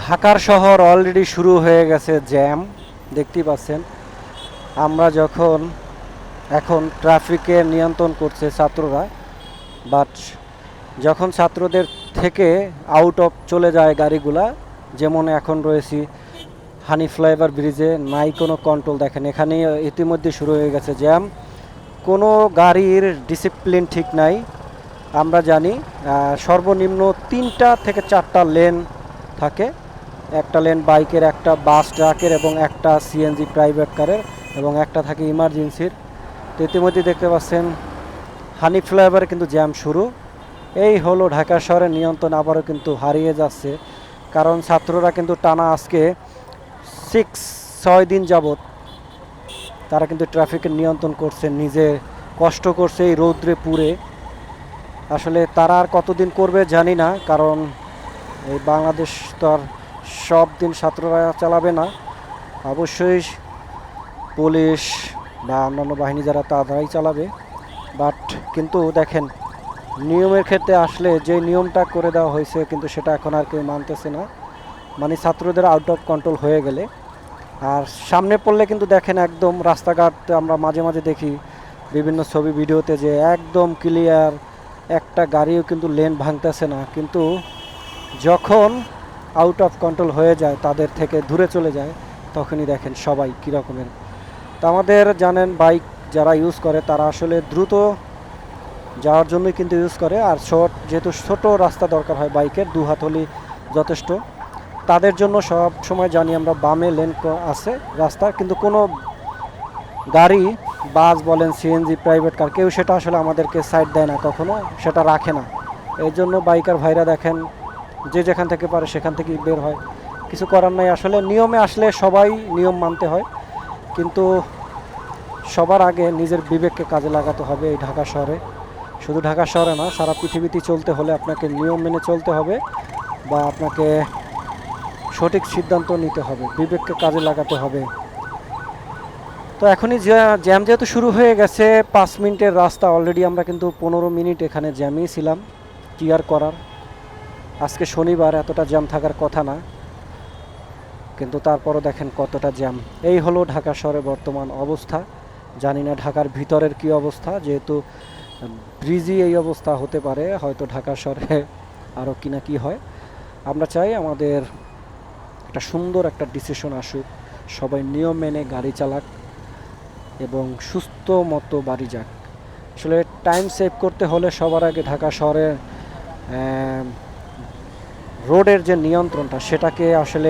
ঢাকার শহর অলরেডি শুরু হয়ে গেছে জ্যাম দেখতেই পাচ্ছেন। আমরা যখন, এখন ট্রাফিকে নিয়ন্ত্রণ করছে ছাত্ররা বাট যখন ছাত্রদের থেকে আউট অফ চলে যায় গাড়িগুলা, যেমন এখন রয়েছি হানি ফ্লাইওভার ব্রিজে নাই কোনো কন্ট্রোল দেখেন। এখানে ইতিমধ্যে শুরু হয়ে গেছে জ্যাম কোনো গাড়ির ডিসিপ্লিন ঠিক নাই। আমরা জানি সর্বনিম্ন তিনটা থেকে চারটা লেন থাকে। একটা লেন বাইকের, একটা বাস ট্রাকের এবং একটা সিএনজি প্রাইভেট কারের এবং একটা থাকে ইমার্জেন্সির। তো ইতিমধ্যে দেখতে পাচ্ছেন হানি ফ্লাইওভারে কিন্তু জ্যাম শুরু। এই হলো ঢাকা শহরের নিয়ন্ত্রণ, আবারও কিন্তু হারিয়ে যাচ্ছে। কারণ ছাত্ররা কিন্তু টানা আজকে সিক্স ছয় দিন যাবত তারা কিন্তু ট্রাফিকের নিয়ন্ত্রণ করছে, নিজে কষ্ট করছে এই রৌদ্রে পুড়ে। আসলে তারা আর কতদিন করবে জানি না, কারণ এই বাংলাদেশ তো আর সব দিন ছাত্ররা চালাবে না। অবশ্যই পুলিশ বা অন্যান্য বাহিনী যারা, তারাই চালাবে। বাট কিন্তু দেখেন, নিয়মের ক্ষেত্রে আসলে যে নিয়মটা করে দেওয়া হয়েছে, কিন্তু সেটা এখন আর কেউ মানতেছে না। মানে ছাত্রদের আউট অফ কন্ট্রোল হয়ে গেলে। আর সামনে পড়লে কিন্তু দেখেন একদম রাস্তাঘাট আমরা মাঝে মাঝে দেখি, বিভিন্ন ছবি, ভিডিওতে যে একদম ক্লিয়ার একটা গাড়িও কিন্তু লেন ভাঙতেছে না। কিন্তু যখন আউট অফ কন্ট্রোল হয়ে যায়, তাদের থেকে দূরে চলে যায়, তখনই দেখেন সবাই কী রকমের। তো আমাদের জানেন বাইক যারা ইউজ করে, তারা আসলে দ্রুত যাওয়ার জন্যই কিন্তু ইউজ করে, আর শর্ট যেহেতু ছোট রাস্তা দরকার হয় বাইকের দু হাত হলেই যথেষ্ট। তাদের জন্য সব সময় জানি আমরা বামে লেন আছে রাস্তা, কিন্তু কোনো গাড়ি বাস বলেন সিএনজি প্রাইভেট কার কেউ সেটা আসলে আমাদেরকে সাইড দেয় না কখনো, সেটা রাখে না। এই জন্য বাইকার ভাইরা দেখেন যে যেখান থেকে পারে সেখান থেকেই বের হয়। কিছু করার নাই। আসলে নিয়মে আসলে সবাই নিয়ম মানতে হয়। কিন্তু সবার আগে নিজের বিবেককে কাজে লাগাতে হবে এই ঢাকা শহরে। শুধু ঢাকা শহরে না, সারা পৃথিবীতে চলতে হলে আপনাকে নিয়ম মেনে চলতে হবে বা আপনাকে সঠিক সিদ্ধান্ত নিতে হবে, বিবেককে কাজে লাগাতে হবে। তো এখনই জ্যা- জ্যাম যেহেতু শুরু হয়ে গেছে, পাঁচ মিনিটের রাস্তা অলরেডি আমরা কিন্তু পনেরো মিনিট এখানে জ্যামেই ছিলাম ক্লিয়ার করার? আজকে শনিবার এতটা জ্যাম থাকার কথা না। কিন্তু তারপরও দেখেন কতটা জ্যাম। এই হলো ঢাকা শহরে বর্তমান অবস্থা। জানি না ঢাকার ভিতরের কি অবস্থা যেহেতু ব্রিজি এই অবস্থা হতে পারে হয়তো ঢাকা শহরে আরও কি না কি হয়। আমরা চাই আমাদের একটা সুন্দর একটা ডিসিশন আসুক। সবাই নিয়ম মেনে গাড়ি চালাক এবং সুস্থ মতো বাড়ি যাক। আসলে টাইম সেভ করতে হলে সবার আগে ঢাকা শহরের আহ, রোডের যে নিয়ন্ত্রণটা সেটাকে আসলে